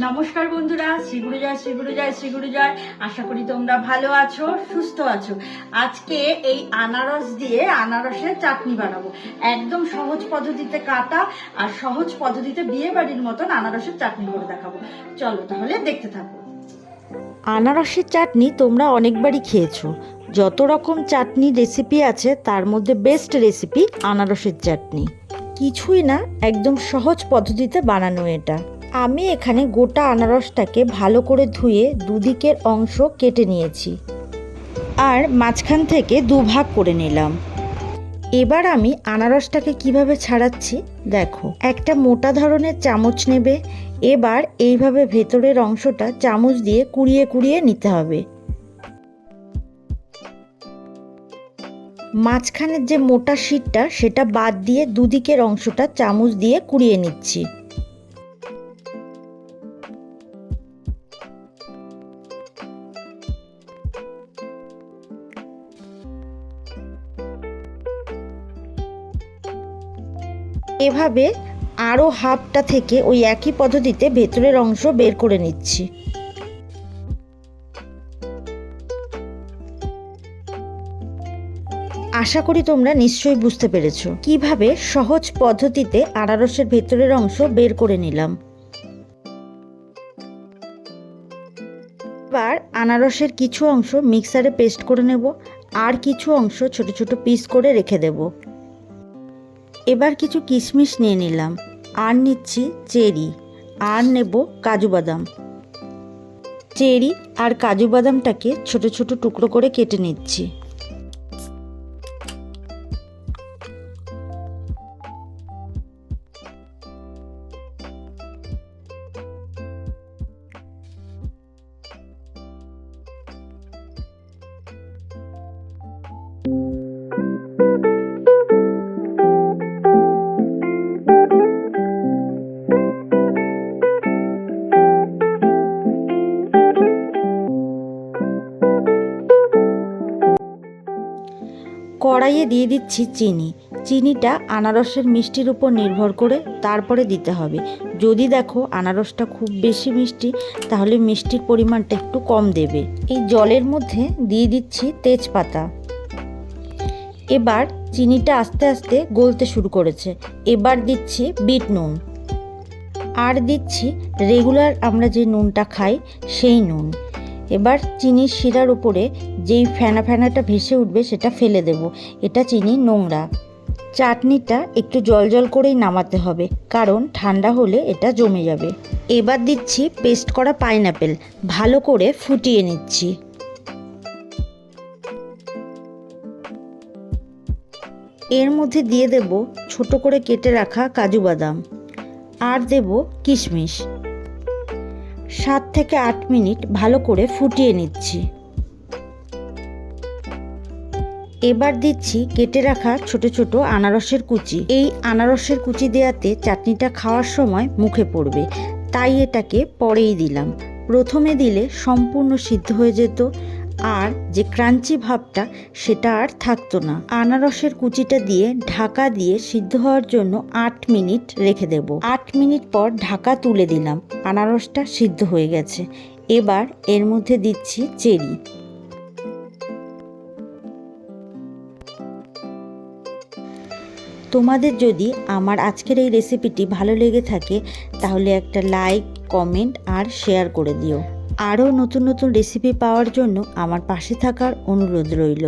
নমস্কার বন্ধুরা শ্রীগুরু জয় শ্রীগুরু জয় শ্রীগুরু জয়। আশা করি তোমরা ভালো আছো, সুস্থ আছো। আজকে এই আনারস দিয়ে আনারসের চাটনি বানাবো। একদম সহজ পদ্ধতিতে কাটা আর সহজ পদ্ধতিতে বিয়ে বাড়ির মতন আনারসের চাটনি করে দেখাবো। চলো তাহলে দেখতে থাকো। আনারসের চাটনি তোমরা অনেকবারই খেয়েছো। যত রকম চাটনি রেসিপি আছে, তার মধ্যে বেস্ট রেসিপি আনারসের চাটনি। কিছুই না, একদম সহজ পদ্ধতিতে বানানো এটা। আমি এখানে গোটা আনারসটাকে ভালো করে ধুয়ে দুদিকের অংশ কেটে নিয়েছি। আর মাঝখান থেকে দুভাগ করে নিলাম। এবার আমি আনারসটাকে কীভাবে ছাড়াচ্ছি, দেখো। একটা মোটা ধরনের চামচ নেবে, এবার এইভাবে ভেতরের অংশটা চামচ দিয়ে কুড়িয়ে কুড়িয়ে নিতে হবে। মাঝখানের যে মোটা শীটটা, সেটা বাদ দিয়ে দুদিকের অংশটা চামচ দিয়ে কুড়িয়ে নিচ্ছি। এভাবে আরও হাফটা থেকে ওই একই পদ্ধতিতে ভেতরের অংশ বের করে নিচ্ছি। আশা করি তোমরা নিশ্চয়ই বুঝতে পেরেছ কীভাবে সহজ পদ্ধতিতে আনারসের ভেতরের অংশ বের করে নিলাম। এবার আনারসের কিছু অংশ মিক্সারে পেস্ট করে নেব আর কিছু অংশ ছোট ছোট পিস করে রেখে দেব। এবার কিছু কিশমিশ নিয়ে নিলাম। আর নিচ্ছি চেরি। আর নেব কাজু বাদাম। চেরি আর কাজু বাদামটাকে ছোট ছোট টুকরো করে কেটে নিচ্ছি। কড়াইয়ে দিয়ে দিচ্ছি চিনি। চিনিটা আনারসের মিষ্টির উপর নির্ভর করে তারপরে দিতে হবে। যদি দেখো আনারসটা খুব বেশি মিষ্টি, তাহলে মিষ্টির পরিমাণটা একটু কম দেবে। এই জলের মধ্যে দিয়ে দিচ্ছি তেজপাতা। এবার চিনিটা আস্তে আস্তে গলতে শুরু করেছে। এবার দিচ্ছি বিট নুন। আর দিচ্ছি রেগুলার আমরা যে নুনটা খাই, সেই নুন। এবার চিনির শিরার উপরে যেই ফেনা ফেনাটা ভেসে উঠবে সেটা ফেলে দেব। এটা চিনি নোংরা। চাটনিটা একটু জল জল করেই নামাতে হবে, কারণ ঠান্ডা হলে এটা জমে যাবে। এবার দিচ্ছি পেস্ট করা পাইনাপেল, ভালো করে ফুটিয়ে নিচ্ছি। এর মধ্যে দিয়ে দেব ছোট করে কেটে রাখা কাজু বাদাম। আর দেব কিশমিশ। সাত থেকে আট মিনিট ভালো করে ফুটিয়ে নিচ্ছি। এবার দিচ্ছি কেটে রাখা ছোট ছোট আনারসের কুচি। এই আনারসের কুচি দেওয়াতে চাটনিটা খাওয়ার সময় মুখে পড়বে। তাই এটাকে পরেই দিলাম। প্রথমে দিলে সম্পূর্ণ সিদ্ধ হয়ে যেত। আর যে ক্রাঞ্চি ভাবটা, সেটা আর থাকতো না। আনারসের কুচিটা দিয়ে ঢাকা দিয়ে সিদ্ধ হওয়ার জন্য আট মিনিট রেখে দেব। আট মিনিট পর ঢাকা তুলে দিলাম। আনারসটা সিদ্ধ হয়ে গেছে। এবার এর মধ্যে দিচ্ছি চেরি। তোমাদের যদি আমার আজকের এই রেসিপিটি ভালো লেগে থাকে, তাহলে একটা লাইক কমেন্ট আর শেয়ার করে দিও। আরও নতুন নতুন রেসিপি পাওয়ার জন্য আমার পাশে থাকার অনুরোধ রইল।